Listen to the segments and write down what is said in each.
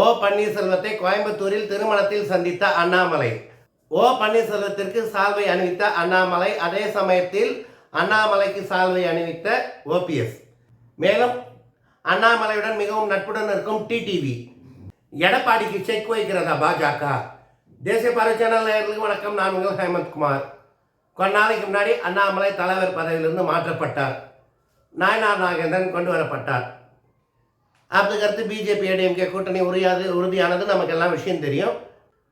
ஓ பன்னீர்செல்வத்தை கோயம்புத்தூரில் திருமணத்தில் சந்தித்த அண்ணாமலை. ஓ பன்னீர்செல்வத்திற்கு சால்வை அணிவித்த அண்ணாமலை அதே சமயத்தில் அண்ணாமலைக்கு சால்வை அணிவித்த ஓபிஎஸ் மேலும் அண்ணாமலையுடன் மிகவும் நட்புடன் இருக்கும் டிடிவி எடப்பாடிக்கு செக் வைக்கிறதா பாஜக? தேசிய பார்வை சேனல் நேர்களுக்கு வணக்கம். நான் உங்கள் ஹேமந்த்குமார் கொஞ்ச நாளைக்கு முன்னாடி அண்ணாமலை தலைவர் பதவியிலிருந்து மாற்றப்பட்டார். நாயனார் நாகேந்திரன் கொண்டு வரப்பட்டார். அதுக்கடுத்து பிஜேபி ஏடிஎம்கே கூட்டணி உரியாது உறுதியானது நமக்கு எல்லாம் விஷயம் தெரியும்.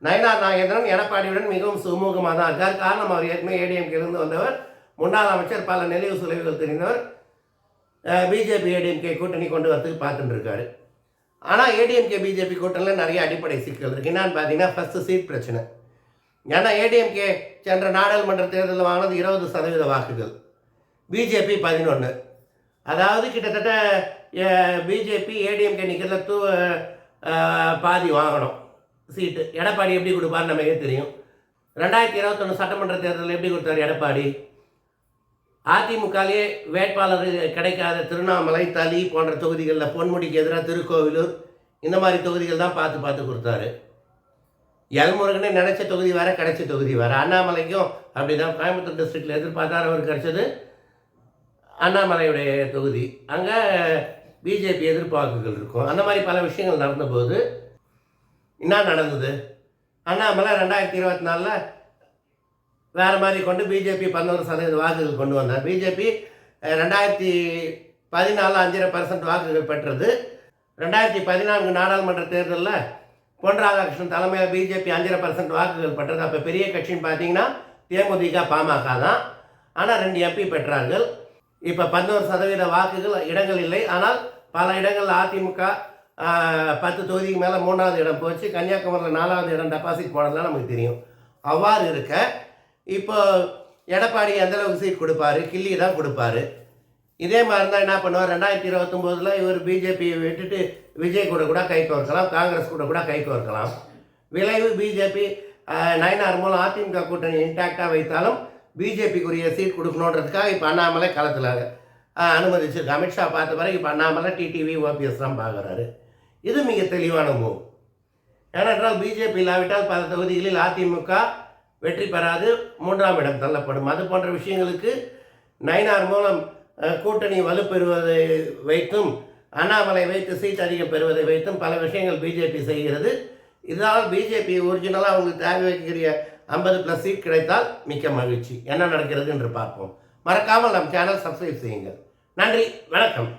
நயனார் நாகேந்திரன் எடப்பாடியுடன் மிகவும் சுமூகமாக தான் இருக்கார். காரணம் அவர் ஏற்கனவே ஏடிஎம்கேலேருந்து வந்தவர். முன்னாள் அமைச்சர் பல நெளிவு சுலைவுகள் தெரிந்தவர். பிஜேபி ஏடிஎம்கே கூட்டணி கொண்டு வரத்துக்கு பார்த்துட்டு இருக்காரு ஆனால் ஏடிஎம்கே பிஜேபி கூட்டணியில் நிறைய அடிப்படை சிக்கல் இருக்குது என்னான்னு பார்த்தீங்கன்னா ஃபஸ்ட்டு சீட் பிரச்சனை. ஏன்னா ஏடிஎம்கே சென்ற நாடாளுமன்ற தேர்தலில் வாங்கினது இருபது சதவீத வாக்குகள். பிஜேபி பதினொன்று அதாவது கிட்டத்தட்ட பிஜேபி ஏடிஎம்கே நிற்கிறத தூ பாதி வாங்கணும். சீட்டு. எடப்பாடி எப்படி கொடுப்பாருன்னு நமக்கே தெரியும். ரெண்டாயிரத்தி இருபத்தொன்று சட்டமன்ற தேர்தலில் எப்படி கொடுத்தாரு எடப்பாடி? அதிமுகலேயே வேட்பாளர் கிடைக்காத திருவண்ணாமலை தளி போன்ற தொகுதிகளில் பொன்முடிக்கு எதிராக திருக்கோவிலூர் இந்த மாதிரி தொகுதிகள் தான் பார்த்து பார்த்து கொடுத்தாரு. எல்முருகனே நினச்ச தொகுதி வேறு கிடைச்ச தொகுதி வேறு. அண்ணாமலைக்கும் அப்படி தான் கோயம்புத்தூர் டிஸ்ட்ரிக்டில் எதிர்பார்த்தார் அவர் கிடைச்சது அண்ணாமலையுடைய தொகுதி. அங்கே பிஜேபி எதிர்பார்ப்புகள் இருக்கும். அந்த மாதிரி பல விஷயங்கள் நடந்தபோது என்ன நடந்தது? அண்ணாமலை ரெண்டாயிரத்தி இருபத்தி நாலில் வேறு மாதிரி கொண்டு பிஜேபி பதினோரு சதவீத வாக்குகள் கொண்டு வந்தார். பிஜேபி ரெண்டாயிரத்தி பதினாலு அஞ்சரை பர்சன்ட் வாக்குகள் பெற்றது. ரெண்டாயிரத்தி பதினான்கு நாடாளுமன்ற தேர்தலில் பொன் ராதாகிருஷ்ணன் தலைமையில் பிஜேபி அஞ்சரை பர்சன்ட் வாக்குகள் பெற்றது. அப்போ பெரிய கட்சின்னு பார்த்தீங்கன்னா தேமுதிக பாமக தான். ஆனால் ரெண்டு எம்பி பெற்றார்கள். இப்போ பதினோரு சதவீத வாக்குகள் இடங்கள் இல்லை. ஆனால் பல இடங்களில் அதிமுக பத்து தொகுதிக்கு மேலே மூணாவது இடம் போச்சு. கன்னியாகுமரியில் நாலாவது இடம் டெபாசிட் போனதுலாம் நமக்கு தெரியும். அவ்வாறு இருக்க இப்போ எடப்பாடி எந்த அளவுக்கு சீட் கொடுப்பாரு? கிள்ளி தான் கொடுப்பாரு. இதே மாதிரி இருந்தால் என்ன பண்ணுவார்? ரெண்டாயிரத்தி இருபத்தொம்போதில் இவர் பிஜேபியை விட்டுட்டு விஜய் கூட கூட கை கோர்க்கலாம் காங்கிரஸ் கூட கூட கை கோர்க்கலாம். விளைவு பிஜேபி நயனார் மூலம் அதிமுக கூட்டணி இன்டாக்டாக வைத்தாலும் பிஜேபிக்குரிய சீட் கொடுக்கணுன்றதுக்காக இப்போ அண்ணாமலை களத்தில் அனுமதிச்சிருக்கு. அமித்ஷா பார்த்த பிறகு இப்போ அண்ணாமலை டிடிவி ஓபிஎஸ் தான் பார்க்குறாரு. இது மிக தெளிவான மூவ் ஏனென்றால் பிஜேபி இல்லாவிட்டால் பல தொகுதிகளில் அதிமுக வெற்றி பெறாது மூன்றாம் இடம் தள்ளப்படும். அது போன்ற விஷயங்களுக்கு நயினார் மூலம் கூட்டணி வலுப்பெறுவதை வைத்தும் அண்ணாமலை வைத்து சீட் அதிகம் பெறுவதை வைத்தும் பல விஷயங்கள் பிஜேபி செய்கிறது. இதனால் பிஜேபி ஒரிஜினலாக அவங்களுக்கு தேவைக்கிற ஐம்பது ப்ளஸ் சீட் கிடைத்தால் மிக்க மகிழ்ச்சி. என்ன நடக்கிறது என்று பார்ப்போம். மறக்காமல் நம் சேனல் சப்ஸ்கிரைப் செய்யுங்கள். நன்றி வணக்கம்.